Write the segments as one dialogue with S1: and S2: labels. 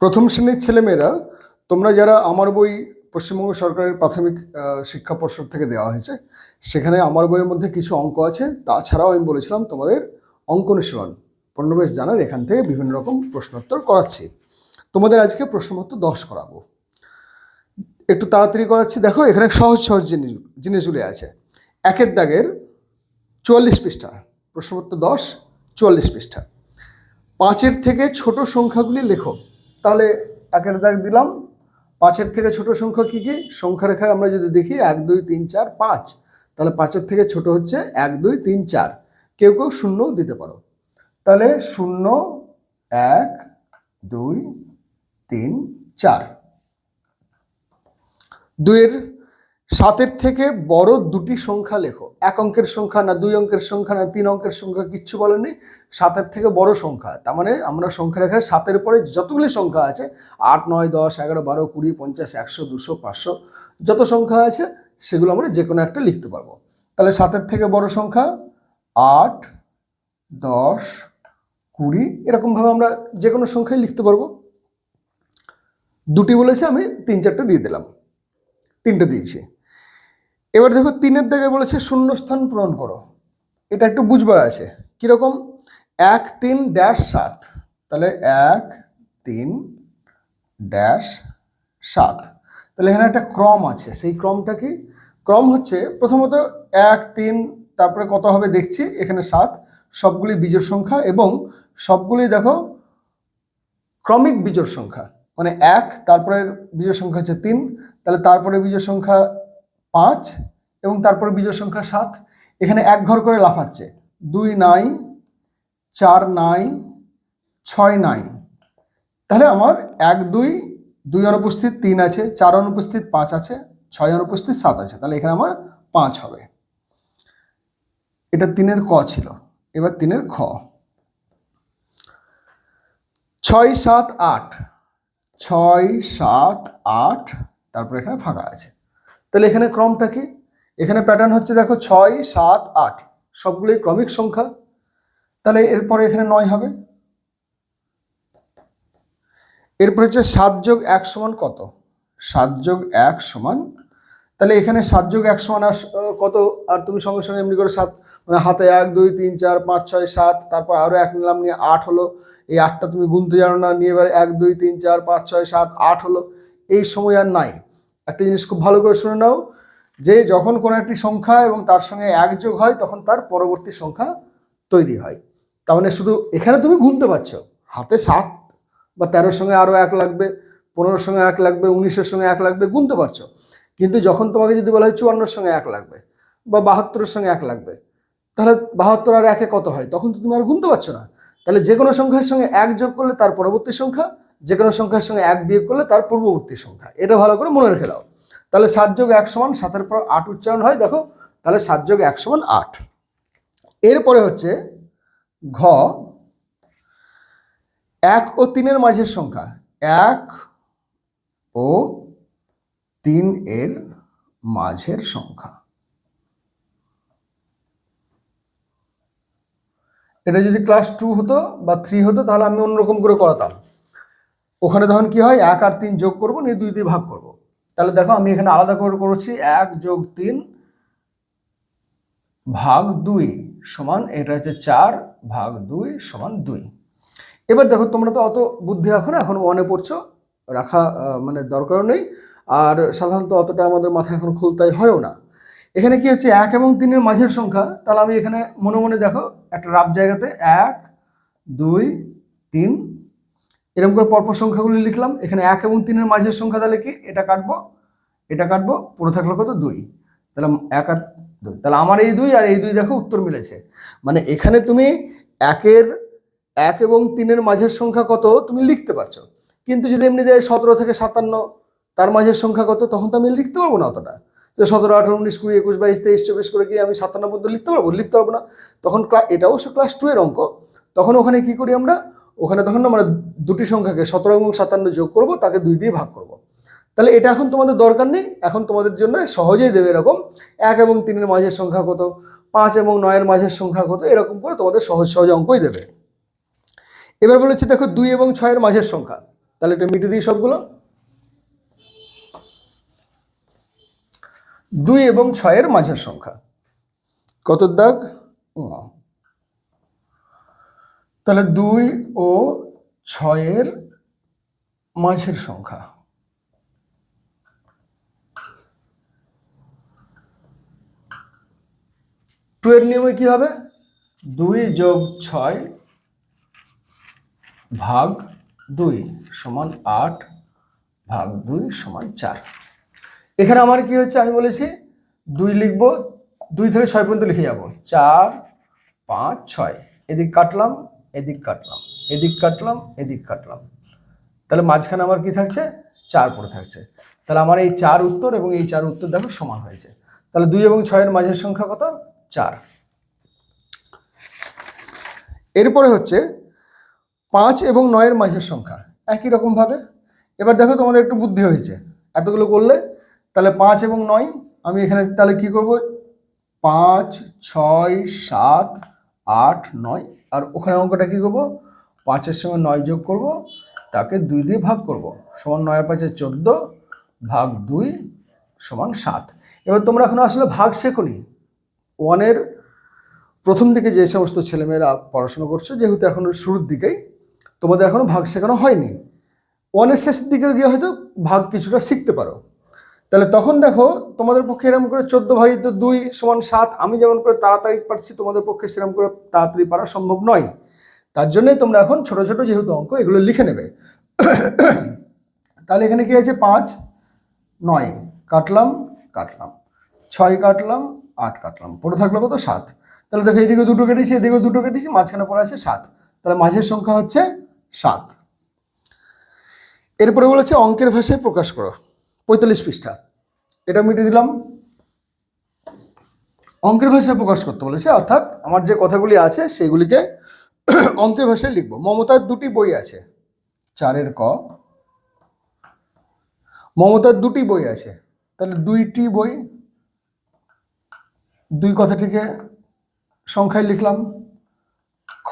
S1: প্রথম শ্রেণির ছেলেমেয়েরা, তোমরা যারা আমার বই পশ্চিমবঙ্গ সরকারের প্রাথমিক শিক্ষা পর্ষদ থেকে দেওয়া হয়েছে, সেখানে আমার বইয়ের মধ্যে কিছু অঙ্ক আছে। তাছাড়াও আমি বলেছিলাম তোমাদের অঙ্ক অনুশীলন। পণ্যবেশ জানার এখান থেকে বিভিন্ন রকম প্রশ্নোত্তর করাচ্ছি। তোমাদের আজকে প্রশ্নপত্র দশ করাবো। একটু তাড়াতাড়ি করাচ্ছি। দেখো, এখানে সহজ সহজ জিনিস, জিনিসগুলি আছে। একের দাগের চুয়াল্লিশ পৃষ্ঠা। প্রশ্নপত্র দশ, চুয়াল্লিশ পৃষ্ঠা। পাঁচের থেকে ছোট সংখ্যাগুলি লেখো। তাহলে একের দাগ দিলাম। পাঁচের থেকে ছোট সংখ্যা কী কী? সংখ্যা রেখায় আমরা যদি দেখি এক, দুই, তিন, চার, পাঁচ, তাহলে পাঁচের থেকে ছোট হচ্ছে এক, দুই, তিন, চার। কেউ কেউ শূন্যও দিতে পারো। তাহলে শূন্য, এক, দুই, তিন, চার। দুইয়ের সাতের থেকে বড় দুটি সংখ্যা লেখো। এক অঙ্কের সংখ্যা না দুই অঙ্কের সংখ্যা না তিন অঙ্কের সংখ্যা কিচ্ছু বলেনি সাতের থেকে বড় সংখ্যা, তার মানে আমরা সংখ্যা রেখায় সাতের পরে যতগুলি সংখ্যা আছে, আট, নয়, দশ, এগারো, বারো, কুড়ি, পঞ্চাশ, একশো, দুশো, পাঁচশো, যত সংখ্যা আছে, সেগুলো আমরা যে কোনো একটা লিখতে পারব। তাহলে সাতের থেকে বড় সংখ্যা আট, দশ, কুড়ি, এরকমভাবে আমরা যে কোনো সংখ্যায় লিখতে পারব। দুটি বলেছে আমি, তিন চারটে দিয়ে দিলাম। তিনটে দিয়েছি। এবার দেখো তিনের দাগে বলেছে শূন্যস্থান পূরণ করো। এটা একটু বুঝবার আছে। কীরকম? এক তিন ড্যাশ সাত। তাহলে এক তিন ড্যাশ সাত। তাহলে এখানে একটা ক্রম আছে। সেই ক্রমটা কি? ক্রম হচ্ছে প্রথমত এক, তিন, তারপরে কত হবে দেখছি, এখানে সাত। সবগুলি বীজের সংখ্যা এবং সবগুলি দেখো ক্রমিক বীজের সংখ্যা। মানে এক তারপরে বীজের সংখ্যা হচ্ছে তিন। তাহলে তারপরে বীজের সংখ্যা পাঁচ এবং তারপরে বিজয় সংখ্যা সাত। এখানে এক ঘর করে লাফাচ্ছে। দুই নাই, চার নাই, ছয় নাই। তাহলে আমার এক, দুই দুই অনুপস্থিত তিন আছে, চার অনুপস্থিত পাঁচ আছে, ছয় অনুপস্থিত সাত আছে। তাহলে এখানে আমার পাঁচ হবে। এটা তিনের ক ছিল। এবার তিনের খ। ছয়, সাত, আট। ছয়, সাত, আট, তারপর এখানে ফাঁকা আছে। তাহলে এখানে ক্রমটা কি? এখানে প্যাটার্ন হচ্ছে দেখো ছয়, সাত, আট। সবগুলোই ক্রমিক সংখ্যা। তাহলে এরপরে এখানে নয় হবে। এরপর হচ্ছে সাত যোগ এক সমান কত? সাত যোগ এক সমান, তাহলে এখানে সাত যোগ এক সমান কত? আর তুমি সঙ্গে সঙ্গে এমনি করে সাত মানে হাতে এক, দুই, তিন, চার, পাঁচ, ছয়, সাত, তারপর আরও এক নিলাম, নিয়ে আট হলো। এই আটটা তুমি গুনতে জানো না, নিয়ে এবার এক, দুই, তিন, চার, পাঁচ, ছয়, সাত, আট হলো। এই সময় আর নাই। একটা জিনিস খুব ভালো করে শুনে নাও, যে যখন কোনো একটি সংখ্যা এবং তার সঙ্গে এক যোগ হয়, তখন তার পরবর্তী সংখ্যা তৈরি হয়। তার মানে শুধু এখানে তুমি গুনতে পারছ। হাতে সাত বা তেরোর সঙ্গে আরও এক লাগবে, পনেরোর সঙ্গে এক লাগবে, উনিশের সঙ্গে এক লাগবে, গুনতে পারছ। কিন্তু যখন তোমাকে যদি বলা হয় চুয়ান্নর সঙ্গে এক লাগবে বা বাহাত্তরের সঙ্গে এক লাগবে, তাহলে বাহাত্তর আর একে কত হয়? তখন তো তুমি আর গুনতে পারছ না। তাহলে যে কোনো সংখ্যার সঙ্গে এক যোগ করলে তার পরবর্তী সংখ্যা যে কোনো সংখ্যার সঙ্গে এক বিয়োগ করলে তার পূর্ববর্তী সংখ্যা। এটা ভালো করে মনে রেখে দাও। তাহলে সাত যোগ এক সমান সাতের পর আট উচ্চারণ হয়, দেখো, তাহলে সাত যোগ এক সমান আট। এরপরে হচ্ছে ঘ, এক ও তিনের মাঝের সংখ্যা। এক ও তিন এর মাঝের সংখ্যা। এটা যদি ক্লাস টু হতো বা থ্রি হতো, তাহলে আমি অন্যরকম করে করাতাম। ওখানে তখন কি হয়, এক আর তিন যোগ করব, নিয়ে দুই দিয়ে ভাগ করব। তাহলে দেখো, আমি এখানে আলাদা করে করেছি, এক যোগ তিন ভাগ দুই সমান, এটা হচ্ছে চার ভাগ দুই সমান দুই। এবার দেখো, তোমরা তো অত বুদ্ধি রাখো না, এখন মনে পড়ছো, রাখা মানে দরকারও নেই, আর সাধারণত অতটা আমাদের মাথায় এখন খুলতাই হয়ও না। এখানে কি হচ্ছে, এক এবং তিনের মাঝের সংখ্যা, তাহলে আমি এখানে মনে মনে দেখো, একটা রাফ জায়গাতে এক, দুই, তিন এরকম করে পরপর সংখ্যাগুলি লিখলাম, এখানে এক এবং তিনের মাঝের সংখ্যা তাহলে কি? এটা কাটবো এটা কাটবো, পুরো থাকল কত? দুই। তাহলে এক আর দুই। তাহলে আমার এই দুই আর এই দুই দেখো উত্তর মিলেছে। মানে এখানে তুমি একের এক এবং তিনের মাঝের সংখ্যা কত তুমি লিখতে পারছ। কিন্তু যদি এমনি দেয় সতেরো থেকে সাতান্ন, তার মাঝের সংখ্যা কত? তখন তো আমি লিখতে পারব না অতটা। যে সতেরো, আঠারো, উনিশ, কুড়ি, একুশ, বাইশ, তেইশ, চব্বিশ করে কি আমি সাতান্ন পর্যন্ত লিখতে পারব লিখতে পারব না। তখন ক্লাস এটা অবশ্য ক্লাস টু এর অঙ্ক। তখন ওখানে কি করি আমরা? ওখানে তখন আমরা দুটি সংখ্যাকে সতেরো এবং সাতান্ন যোগ করব, তাকে দুই দিয়ে ভাগ করব। তাহলে এটা এখন তোমাদের দরকার নেই, এখন তোমাদের জন্য সহজেই দেবে এরকম এক এবং তিনের মাঝের সংখ্যা কত, পাঁচ এবং নয়ের মাঝের সংখ্যা কত, এরকম করে তোমাদের সহজ সহজ অঙ্কই দেবে। এবার বলেছে দেখো দুই এবং ছয়ের মাঝের সংখ্যা, তাহলে এটা মিটে দিই সবগুলো। দুই এবং ছয়ের মাঝের সংখ্যা, কত দাগ। তাহলে দুই ও ছয়ের মাঝের সংখ্যা। টু এর নিয়মে কি হবে? দুই যোগ ছয় ভাগ দুই সমান আট ভাগ দুই সমান চার। এখানে আমার কি হচ্ছে? আমি বলেছি দুই লিখব, দুই থেকে ছয় পর্যন্ত লিখে যাব। চার, পাঁচ, ছয়। এদিক কাটলাম এদিক কাটলাম এদিক কাটলাম এদিক কাটলাম। তাহলে মাঝখানে আমার কি থাকছে? চার পড়ে থাকছে। তাহলে আমার এই চার উত্তর এবং এই চার উত্তর দেখো সমান হয়েছে। তাহলে দুই এবং ছয়ের মাঝের সংখ্যা কত? চার। এরপরে হচ্ছে পাঁচ এবং নয়ের মাঝের সংখ্যা, একই রকমভাবে এবার দেখো তোমাদের একটু বুদ্ধি হয়েছে। এতগুলো করলে, তাহলে পাঁচ এবং নয়, আমি এখানে তাহলে কি করব? পাঁচ, ছয়, সাত, আট, নয় আর ওখানে অঙ্কটা কী করব? পাঁচের সঙ্গে নয় যোগ করব, তাকে দুই দিয়ে ভাগ করব। সমান নয় পাঁচে চোদ্দ, ভাগ দুই সমান সাত। এবার তোমরা এখন আসলে ভাগ শেখনি। ওয়ানের প্রথম দিকে যে সমস্ত ছেলেমেয়েরা পড়াশোনা করছ, যেহেতু এখন শুরুর দিকেই, তোমাদের এখনও ভাগ শেখানো হয়নি। ওয়ানের শেষের দিকে গিয়ে হয়তো ভাগ কিছুটা শিখতে পারো। তাহলে তখন দেখো তোমাদের পক্ষে এরকম করে চোদ্দ ভাগিত দুই সমান সাত, আমি যেমন করে তাড়াতাড়ি পারছি, তোমাদের পক্ষে সেরকম করে তাড়াতাড়ি পারা সম্ভব নয়। তার জন্যই তোমরা এখন ছোট ছোট যেহেতু অঙ্ক এগুলো লিখে নেবে। তাহলে এখানে কি আছে? পাঁচ, নয়, কাটলাম কাটলাম। ছয় কাটলাম, আট কাটলাম। পড়ে থাকল কত? সাত। তাহলে দেখো এদিকে দুটো কেটেছি এদিকে দুটো কেটেছি, মাঝখানে পড়ে আছে সাত। তাহলে মাঝের সংখ্যা হচ্ছে সাত। এরপরে বলেছে অঙ্কের ভাষায় প্রকাশ করো। পঁয়তাল্লিশ পৃষ্ঠা। এটা মিটে দিলাম। অঙ্কের ভাষায় প্রকাশ করতে বলেছে, অর্থাৎ আমার যে কথাগুলি আছে সেগুলিকে অঙ্কের ভাষায় লিখব। মমতার দুটি বই আছে, চারের ক। মমতার দুটি বই আছে, তাহলে দুইটি বই, দুই কথাটিকে সংখ্যায় লিখলাম। খ।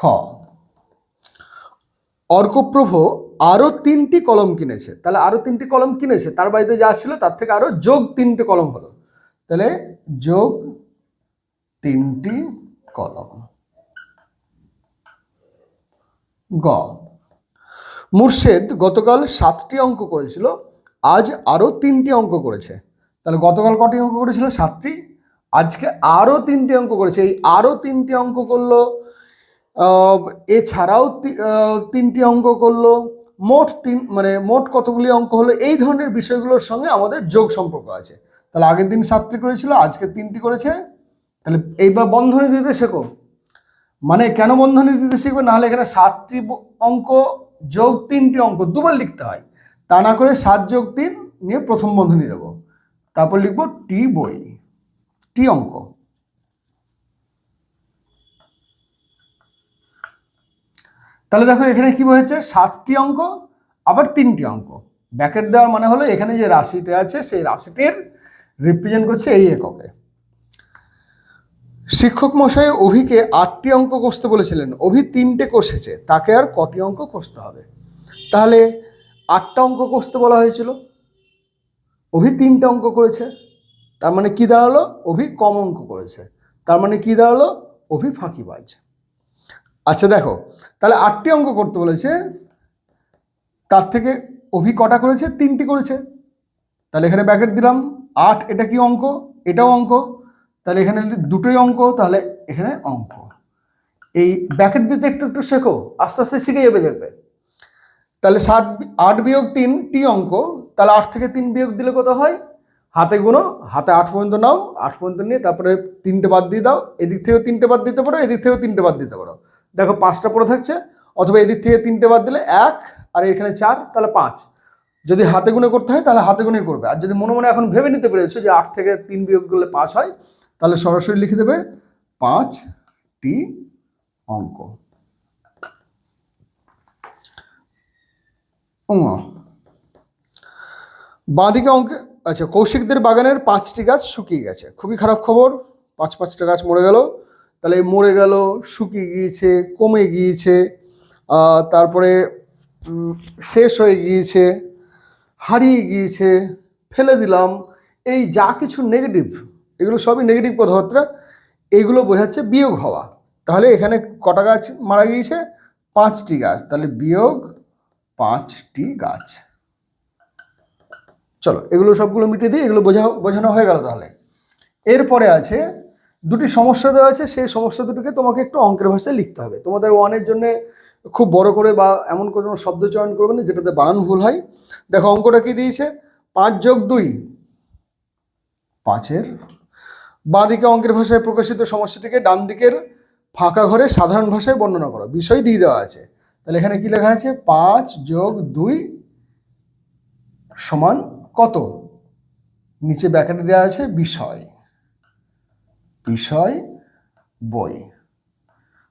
S1: অর্কপ্রভ আরও তিনটি কলম কিনেছে। তাহলে আরও তিনটি কলম কিনেছে, তার বাড়িতে যা ছিল তার থেকে আরও যোগ তিনটি কলম হলো। তাহলে যোগ তিনটি কলম। গ। মুর্শেদ গতকাল সাতটি অঙ্ক করেছিল, আজ আরও তিনটি অঙ্ক করেছে। তাহলে গতকাল কটি অঙ্ক করেছিল? সাতটি। আজকে আরও তিনটি অঙ্ক করেছে। এই আরও তিনটি অঙ্ক করল এছাড়াও তিনটি অঙ্ক করল। মোট তিন মানে মোট কতগুলি অঙ্ক হলো, এই ধরনের বিষয়গুলোর সঙ্গে আমাদের যোগ সম্পর্ক আছে। তাহলে আগের দিন সাতটি করেছিল, আজকে তিনটি করেছে। তাহলে এইবার বন্ধনী দিতে শেখো। মানে কেন বন্ধনী দিতে শিখবে? নাহলে এখানে সাতটি অঙ্ক যোগ তিনটি অঙ্ক দুবার লিখতে হয়। তা না করে সাত যোগ তিন নিয়ে প্রথম বন্ধনী দেবো। তারপর লিখব টি বই, টি অঙ্ক। তাহলে দেখো এখানে কি হয়েছে? সাতটি অঙ্ক, আবার তিনটি অঙ্ক। ব্যাকেট দেওয়ার মানে হলো এখানে যে রাশিটা আছে, সেই রাশিটির রিপ্রেজেন্ট করছে এই এককে। শিক্ষক মশাই অভিকে আটটি অঙ্ক কষতে বলেছিলেন। অভি তিনটে কষেছে, তাকে আর কটি অঙ্ক কষতে হবে। তাহলে আটটা অঙ্ক কষতে বলা হয়েছিল। অভি তিনটে অঙ্ক করেছে, তার মানে কি দাঁড়াল? অভি কম অঙ্ক করেছে। তার মানে কি দাঁড়াল? অভি ফাঁকিবাজ আচ্ছা দেখো, তাহলে আটটি অঙ্ক করতে বলেছে, তার থেকে অভি কটা করেছে? তিনটি করেছে। তাহলে এখানে ব্যাকেট দিলাম, আট, এটা কি অঙ্ক? এটাও অঙ্ক। তাহলে এখানে দুটোই অঙ্ক, তাহলে এখানে অঙ্ক। এই ব্যাকেট দিতে একটু একটু শেখো, আস্তে আস্তে শিখে যাবে দেখবে। তাহলে সাত, আট বিয়োগ তিন, টি অঙ্ক। তাহলে আট থেকে তিন বিয়োগ দিলে কত হয়? হাতে গুনো, হাতে আট পর্যন্ত নাও, আট পর্যন্ত নিয়ে তারপরে তিনটে বাদ দিয়ে দাও। এদিক থেকেও তিনটে বাদ দিতে পারো, এদিক থেকেও তিনটে বাদ দিতে পারো। দেখো পাঁচটা পড়ে থাকছে, অথবা এদিক থেকে তিনটে বাদ দিলে এক আর এখানে চার, তাহলে পাঁচ। যদি হাতে গুনে করতে হয়, তাহলে হাতে গুনে করবে। আর যদি মনে মনে এখন ভেবে নিতে পেরেছ যে আট থেকে তিন বিয়োগ করলে পাঁচ হয়, তাহলে সরাসরি লিখে দেবে পাঁচটি অঙ্ক। বাঁদিকে অঙ্কে আচ্ছা কৌশিকদের বাগানের পাঁচটি গাছ শুকিয়ে গেছে। খুবই খারাপ খবর, পাঁচ পাঁচটা গাছ মরে গেল। তাহলে মরে গেল, শুকিয়ে গিয়েছে, কমে গিয়েছে তারপরে শেষ হয়ে গিয়েছে, হারিয়ে গিয়েছে, ফেলে দিলাম, এই যা কিছু নেগেটিভ এগুলো সবই নেগেটিভ কথাবার্তা এগুলো বোঝাচ্ছে বিয়োগ হওয়া। তাহলে এখানে কটা গাছ মারা গিয়েছে? পাঁচটি গাছ। তাহলে বিয়োগ পাঁচটি গাছ। চলো, এগুলো সবগুলো মিটিয়ে দিই এগুলো বোঝা, বোঝানো হয়ে গেল তাহলে। এরপরে আছে দুটি সমস্যা দেওয়া আছে, সেই সমস্যা দুটোকে তোমাকে একটু অঙ্কের ভাষায় লিখতে হবে। তোমাদের ওয়ানের জন্য খুব বড় করে বা এমন কোনো শব্দ চয়ন করবে না, যেটাতে বানান ভুল হয়। দেখো, অঙ্কটা কি দিয়েছে? পাঁচ যোগ দুই, পাঁচের। বাঁ দিকে অঙ্কের ভাষায় প্রকাশিত সমস্যাটিকে ডান দিকের ফাঁকা ঘরে সাধারণ ভাষায় বর্ণনা করো। বিষয় দিয়ে দেওয়া আছে। তাহলে এখানে কি লেখা আছে? পাঁচ যোগ দুই সমান কত? নিচে ব্যাকেটে দেওয়া আছে বিষয়। বিষয় বই।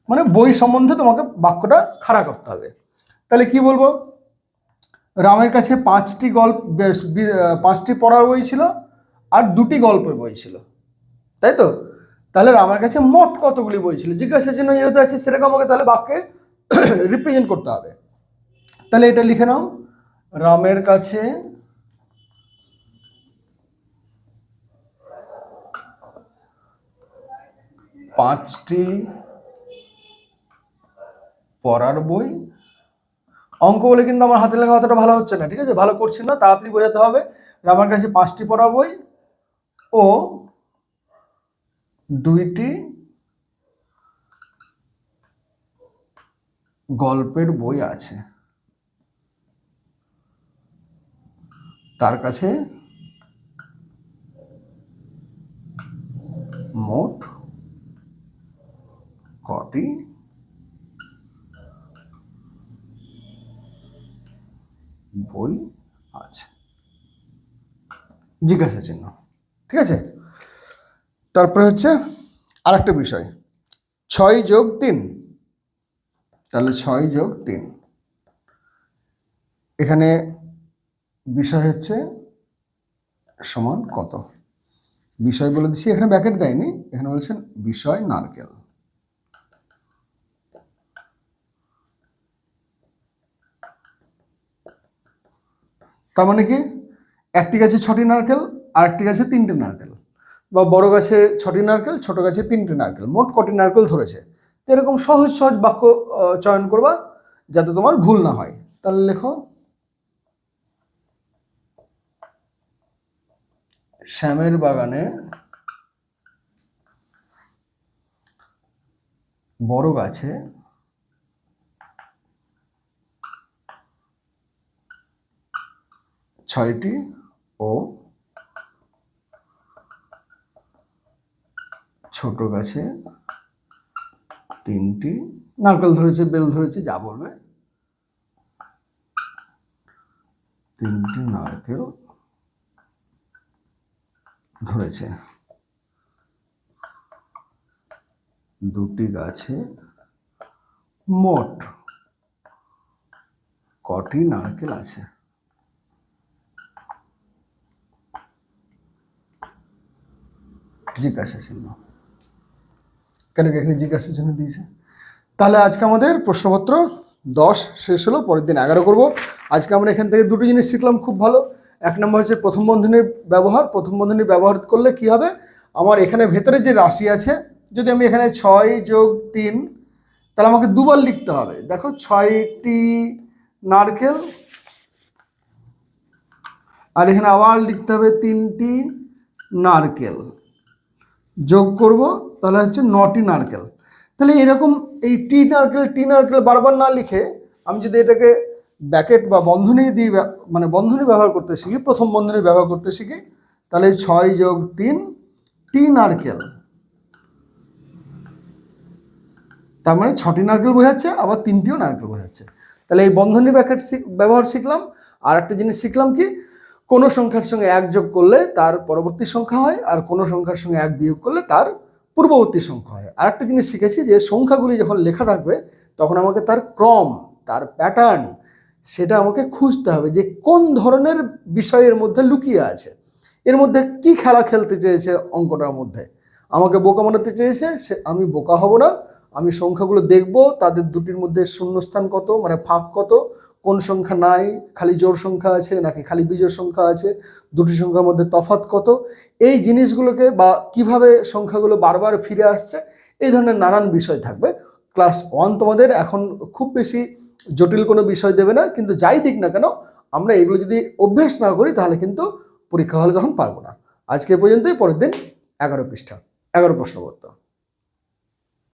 S1: মানে বই সম্বন্ধে তোমাকে বাক্যটা খাড়া করতে হবে। তাহলে কি বলব? রামের কাছে পাঁচটি গল্প পাঁচটি পড়ার বই ছিল আর দুটি গল্পের বই ছিল। তাই তো? তাহলে রামের কাছে মোট কতগুলি বই ছিল? জিজ্ঞাসা চিহ্ন যেহেতু আছে, সেরকম আমাকে তাহলে বাক্যে রিপ্রেজেন্ট করতে হবে। তাহলে এটা লিখে নাও। রামের কাছে পাঁচটি পড়ার বই। অঙ্ক বলে কিন্তু আমার হাতে লেখা অতটা ভালো হচ্ছে না, ঠিক আছে? ভালো করছি না, তাড়াতাড়ি বোঝাতে হবে। আমার কাছে পাঁচটি পড়ার বই ও দুইটি গল্পের বই আছে। তার কাছে মোট কটি বই আছে। জিজ্ঞাসা চিহ্ন, ঠিক আছে? তারপরে হচ্ছে আরেকটা বিষয়। ছয় যোগ তিন। তাহলে ছয় যোগ তিন। এখানে বিষয় হচ্ছে সমান কত? বিষয় বলে দিচ্ছি, এখানে ব্যাকেট দেয়নি। এখানে বলছেন বিষয় নারকেল। তার মানে কি? একটি গাছে ছটি নারকেল আর একটি গাছে তিনটে নারকেল। বা বড় গাছে ছটি নারকেল, ছোট গাছে তিনটে নারকেল। মোট কটি নারকেল ধরেছে? তো এরকম সহজ সহজ বাক্য চয়ন করবা যাতে তোমার ভুল না হয়। তাহলে লেখো, শ্যামের বাগানে বড় গাছে ছয়টি ও ছোট গাছে তিনটি। নারকেল ধরেছে, বেল ধরেছে, যা বলবে। তিনটি নারকেল ধরেছে। দুটি গাছে মোট কটি নারকেল আছে? জিজ্ঞাসা চিহ্ন কেন কি এখানে জিজ্ঞাসা চিহ্ন দিয়েছে? তাহলে আজকে আমাদের প্রশ্নপত্র দশ শেষ হলো, পরের দিন এগারো করব। আজকে আমরা এখান থেকে দুটো জিনিস শিখলাম, খুব ভালো। এক নম্বর হচ্ছে প্রথম বন্ধনীর ব্যবহার। প্রথম বন্ধনীর ব্যবহার করলে কি হবে? আমার এখানে ভেতরে যে রাশি আছে, যদি আমি এখানে ছয় যোগ তিন, তাহলে আমাকে দুবার লিখতে হবে। দেখো, ছয়টি নারকেল, আর এখানে আবার লিখতে হবে তিনটি নারকেল। যোগ করব, তাহলে হচ্ছে নটি নারকেল। তাহলে এরকম এই টি নারকেল টি নারকেল বারবার না লিখে আমি যদি এটাকে ব্যাকেট বা বন্ধনী দিয়ে মানে বন্ধনী ব্যবহার করতে শিখি, প্রথম বন্ধনী ব্যবহার করতে শিখি, তাহলে ছয় যোগ তিন টি নারকেল। তার মানে ছটি নারকেল বোঝাচ্ছে, আবার তিনটিও নারকেল বোঝাচ্ছে। তাহলে এই বন্ধনী ব্যাকেট ব্যবহার শিখলাম। আর একটা জিনিস শিখলাম কি? কোনো সংখ্যার সঙ্গে এক যোগ করলে তার পরবর্তী সংখ্যা হয়, আর কোনো সংখ্যার সঙ্গে এক বিয়োগ করলে তার পূর্ববর্তী সংখ্যা হয়। আর একটা জিনিস শিখেছি যে সংখ্যাগুলি যখন লেখা থাকবে, তখন আমাকে তার ক্রম, তার প্যাটার্ন সেটা আমাকে খুঁজতে হবে যে কোন ধরনের বিষয়ের মধ্যে লুকিয়ে আছে। এর মধ্যে কি খেলা খেলতে চেয়েছে অঙ্কটার মধ্যে? আমাকে বোকা বানাতে চেয়েছে, সে আমি বোকা হব না। আমি সংখ্যাগুলো দেখব, তাদের দুটির মধ্যে শূন্যস্থান কত মানে ফাঁক কত কোন সংখ্যা নাই? খালি জোর সংখ্যা আছে নাকি খালি বিজোড় সংখ্যা আছে? দুটি সংখ্যার মধ্যে তফাৎ কত? এই জিনিসগুলোকে বা কীভাবে সংখ্যাগুলো বারবার ফিরে আসছে, এই ধরনের নানান বিষয় থাকবে। ক্লাস ওয়ান তোমাদের এখন খুব বেশি জটিল কোনো বিষয় দেবে না, কিন্তু যাই দিক না কেন, আমরা এগুলো যদি অভ্যেস না করি তাহলে কিন্তু পরীক্ষা হলে তখন পারব না। আজকে পর্যন্তই, পরের দিন এগারো পৃষ্ঠা, এগারো প্রশ্ন প্রশ্নপত্র